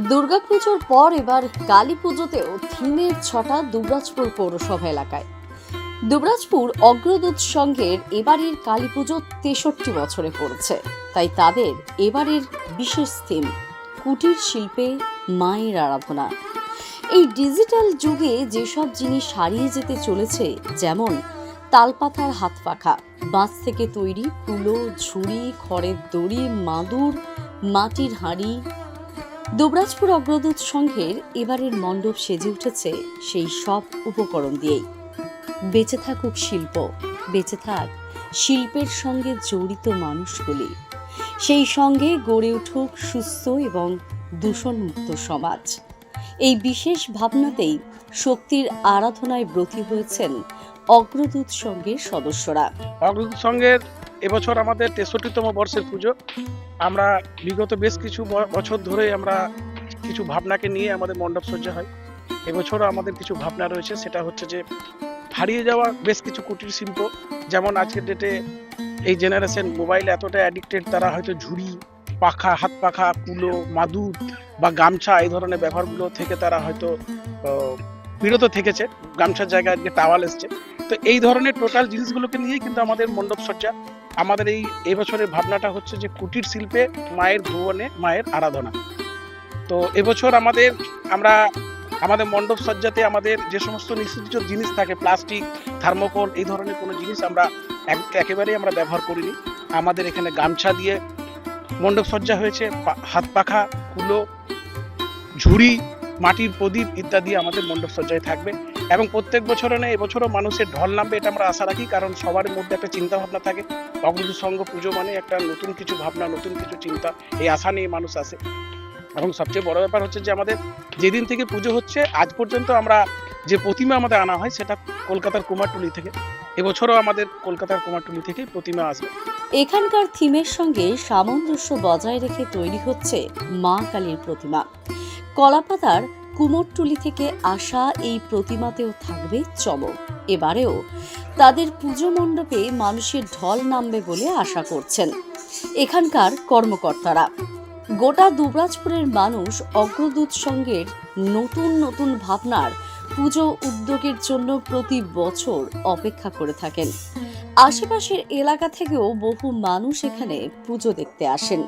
দুর্গাপুজোর পর এবার কালী পুজোতেও থিমের ছটা দুবরাজপুর পৌরসভা এলাকায়। দুবরাজপুর অগ্রদূত সংঘের এবারের কালী পুজো তেষট্টি বছরে পড়েছে। তাই তাদের এবারের বিশেষ থিম, কুটির শিল্পে মায়ের আরাধনা। এই ডিজিটাল যুগে যেসব জিনিস হারিয়ে যেতে চলেছে, যেমন তালপাতার হাত পাখা, বাঁশ থেকে তৈরি কুলো, ঝুড়ি, খড়ের দড়ি, মাদুর, মাটির হাঁড়ি দুবরাজপুর অগ্রদূত সংঘের এবারের মণ্ডপ সেজে উঠেছে সেই সব উপকরণ দিয়েই। বেঁচে থাকুক শিল্প, বেঁচে থাক শিল্পের সঙ্গে জড়িত মানুষগুলি। সেই সঙ্গে গড়ে উঠুক সুস্থ এবং দূষণমুক্ত সমাজ। এই বিশেষ ভাবনাতেই শক্তির আরাধনায় ব্রতী হয়েছেন অগ্রদূত সংঘের সদস্যরা। অগ্রদূত সংঘের এবছর আমাদের তেষট্টিতম বর্ষের পুজো। আমরা বিগত বেশ কিছু বছর ধরে আমরা কিছু ভাবনাকে নিয়ে আমাদের মণ্ডপ সজ্জা হয়। এবছরও আমাদের কিছু ভাবনা রয়েছে, সেটা হচ্ছে যে হারিয়ে যাওয়া বেশ কিছু কুটির শিল্প, যেমন আজকের ডেটে এই জেনারেশন মোবাইল এতটা অ্যাডিক্টেড তারা হয়তো ঝুড়ি, পাখা, হাত পাখা, কুলো মাদুর বা গামছা এই ধরনের ব্যবহারগুলো থেকে তারা হয়তো বিরত থেকেছে। গামছার জায়গায় আজকে টাওয়াল এসছে। তো এই ধরনের টোটাল জিনিসগুলোকে নিয়েই কিন্তু আমাদের মণ্ডপ সজ্জা। আমাদের এই এবছরের ভাবনাটা হচ্ছে যে কুটির শিল্পে মায়ের ভুবনে মায়ের আরাধনা। তো এবছর আমাদের, আমরা আমাদের মণ্ডপ সজ্জাতে আমাদের যে সমস্ত নিষিদ্ধ জিনিস থাকে, প্লাস্টিক, থার্মোকল, এই ধরনের কোনো জিনিস আমরা এক- একেবারেই আমরা ব্যবহার করিনি। আমাদের এখানে গামছা দিয়ে মণ্ডপ সজ্জা হয়েছে হাত পাখা, কুলো, ঝুড়ি মাটির প্রদীপ ইত্যাদি আমাদের মণ্ডপ সজ্জায় থাকবে এবং প্রত্যেক বছরে না এবছরও মানুষের ঢল নামবে, এটা আমরা আশা রাখি, কারণ সবার মধ্যে একটা চিন্তা ভাবনা থাকে। অগ্রদূত সংঘ পুজো মানে একটা নতুন কিছু ভাবনা, নতুন কিছু চিন্তা, এই আশা নিয়ে মানুষ আসে। এবং সবচেয়ে বড় ব্যাপার হচ্ছে যে আমাদের যেদিন থেকে পুজো হচ্ছে, আজ পর্যন্ত আমরা যে প্রতিমা আমাদের আনা হয়, সেটা কলকাতার কুমারটুলি থেকে। এবছরও আমাদের কলকাতার কুমারটুলি থেকে প্রতিমা আসবে। এখানকার থিমের সঙ্গে সামঞ্জস্য বজায় রেখে তৈরি হচ্ছে মা কালীর প্রতিমা। কলাপাতার কুমোরটুলি থেকে আসা এই প্রতিমাতেও থাকবে চমক। এবারেও তাদের পুজো মণ্ডপে মানুষের ঢল নামবে বলে আশা করছেন এখানকার কর্মকর্তারা। গোটা দুবরাজপুরের মানুষ অগ্রদূত সঙ্গের নতুন নতুন ভাবনার পুজো উদ্যোগের জন্য প্রতি বছর অপেক্ষা করে থাকেন। আশেপাশের এলাকা থেকেও বহু মানুষ এখানে পুজো দেখতে আসেন।